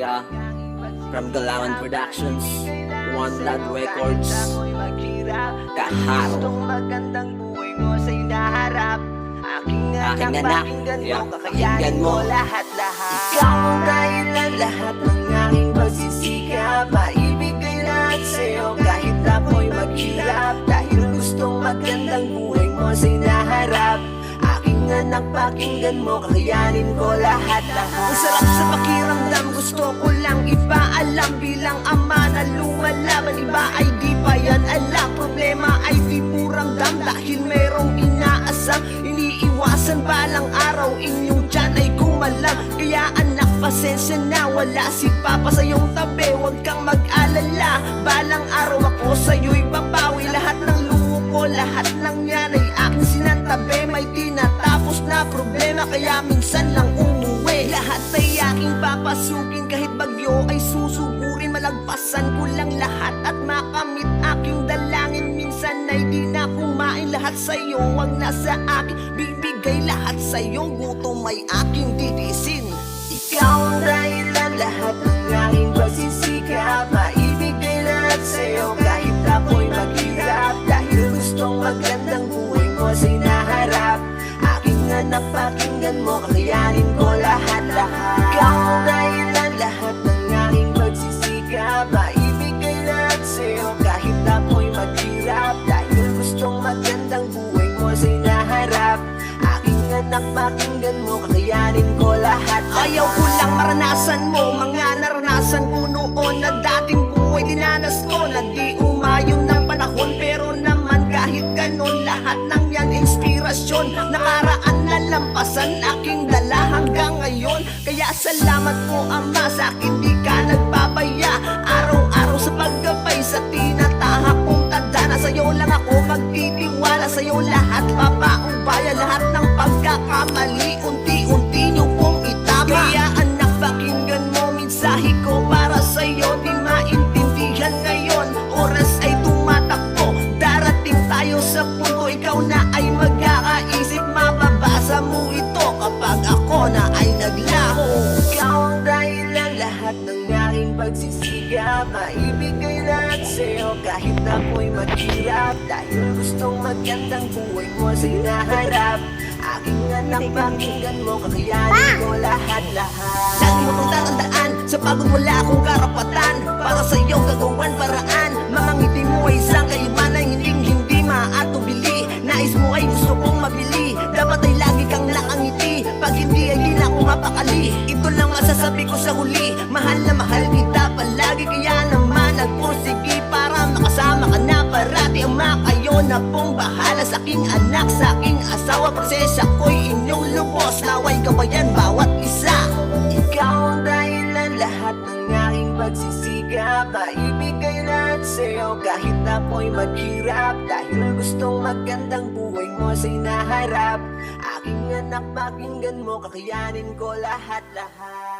Yeah. From Galawan Productions, One Blood Records, Kaharo. Gustong magandang buhay mo sa inaharap Aking Aking anak, anak. pakinggan Yeah, mo, kakayanin mo lahat-lahat Ikaw ang dahilan lahat ng aking Aking anak, pakinggan mo, kakayanin ko lahat-lahat Ang sarap sa pakiramdam, gusto ko lang ipaalam. Bilang ama na lumalaban, iba ay di pa yan alam. Problema ay di purang dam dahil merong inaasam. Iniiwasan balang araw, inyong tiyan ay kumalam Kaya anak, pasensya na, wala si papa sa iyong tabi. Huwag kang mag-alala, balang araw ako sa'yo'y babawi. Lahat ng luho ko, lahat ng yan ay kaya minsan lang umuwi. Lahat ay aking papasukin, kahit bagyo ay susugurin. Malagpasan ko lang lahat at makamit aking dalangin. Minsan ay di na kumain lahat sa'yo Huwag na sa akin, bibigay lahat sa'yo Gutom ay aking didisin mo, kakayanin ko lahat-lahat Ikaw ang dahilan lahat ng aking pagsisikap Maibigay lahat sa'yo kahit ako'y maghirap. Dahil gustong magandang buhay mo sa inaharap Aking anak pakinggan mo, kakayanin ko lahat. Ayaw ko lang maranasan mo Mga inspirasyon. Nakaraan na lampasan Aking dala hanggang ngayon. Kaya salamat po ama sa akin di ka nagpapaya. Araw-araw sa paggabay Sa tinatahak kong tadhana Sa'yo lang ako magtitiwala. Sa'yo lahat papaubaya Lahat ng pagkakamali. Unti-unti niyo pong itama. Kaya anak pakinggan mo Mensahe ko para sa'yo Di maintindihan ngayon. Oras ay tumatakbo. Darating tayo sa punto naglaho Ikaw ang dahilan Lahat ng aking pagsisigap Maibigay lahat sa'yo Kahit ako'y maghirap. Dahil gustong magandang buhay mo sa inaharap Aking anak pakinggan mo Kakayanin ko lahat-lahat. Lagi mo kong tatandaan Sa pagod wala akong karapatan. Para sa'yo gagawan mapakali. Ito lang masasabi ko sa huli. Mahal na mahal kita palagi Kaya naman nagpursigi Para makasama ka na parati Ama kayo na pong bahala Sa aking anak, sa aking asawa Pasensya ko'y inyong lubos Naway kabayan bawat isa. Ikaw ang dahilan lahat ng aking pagsisigap Maibigay lahat sa'yo kahit ako'y maghirap. Dahil gustong magandang buhay mo sa inaharap Aking anak pakinggan mo kakayanin ko lahat-lahat